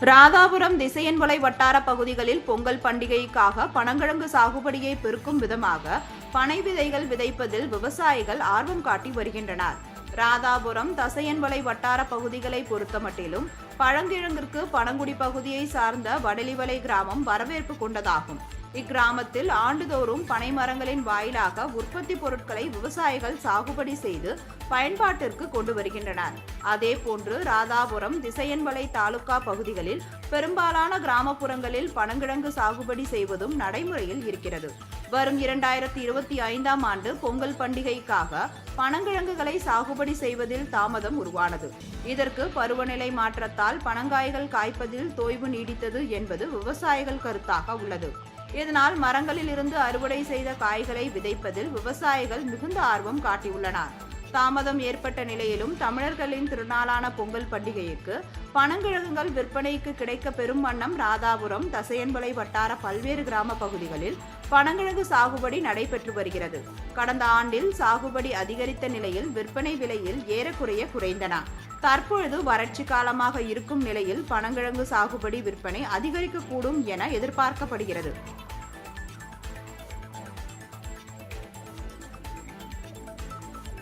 ராதாபுரம் திசையன்வலை வட்டார பகுதிகளில் பொங்கல் பண்டிகைக்காக பனங்கிழங்கு சாகுபடியை பெருக்கும் விதமாக பனை விதைகள் விதைப்பதில் விவசாயிகள் ஆர்வம் காட்டி வருகின்றனர். ராதாபுரம் தசையன்வளை வட்டார பகுதிகளை பொறுத்தமட்டிலும் பழங்கிழங்கிற்கு பனங்குடி பகுதியை சார்ந்த வடலிவலை கிராமம் வரவேற்பு கொண்டதாகும். இக்கிராமத்தில் ஆண்டுதோறும் பனை மரங்களின் வாயிலாக உற்பத்தி பொருட்களை விவசாயிகள் சாகுபடி செய்து பயன்பாட்டிற்கு கொண்டு வருகின்றனர். அதே போன்று ராதாபுரம் திசையன்வளை தாலுகா பகுதிகளில் பெரும்பாலான கிராமப்புறங்களில் பனங்கிழங்கு சாகுபடி செய்வதும் நடைமுறையில் இருக்கிறது. வரும் இரண்டாயிரத்தி இருபத்தி ஐந்தாம் ஆண்டு பொங்கல் பண்டிகைக்காக பனங்கிழங்குகளை சாகுபடி செய்வதில் தாமதம் உருவானது. இதற்கு பருவநிலை மாற்றத்தால் பனங்காய்கள் காய்ப்பதில் தொய்வு நீடித்தது என்பது விவசாயிகள் கருத்தாக உள்ளது. இதனால் மரங்களில் இருந்து அறுவடை செய்த காய்களை விதைப்பதில் விவசாயிகள் மிகுந்த ஆர்வம் காட்டியுள்ளனர். தாமதம் ஏற்பட்ட நிலையிலும் தமிழர்களின் திருநாளான பொங்கல் பண்டிகைக்கு பனங்கிழங்குகள் விற்பனைக்கு கிடைக்க பெறும் வண்ணம் ராதாபுரம் தசையன்பலை வட்டார பல்வேறு கிராம பகுதிகளில் பனங்கிழங்கு சாகுபடி நடைபெற்று வருகிறது. கடந்த ஆண்டில் சாகுபடி அதிகரித்த நிலையில் விற்பனை விலையில் ஏறக்குறைய குறைந்தன. தற்பொழுது வறட்சி காலமாக இருக்கும் நிலையில் பனங்கிழங்கு சாகுபடி விற்பனை அதிகரிக்கக்கூடும் என எதிர்பார்க்கப்படுகிறது.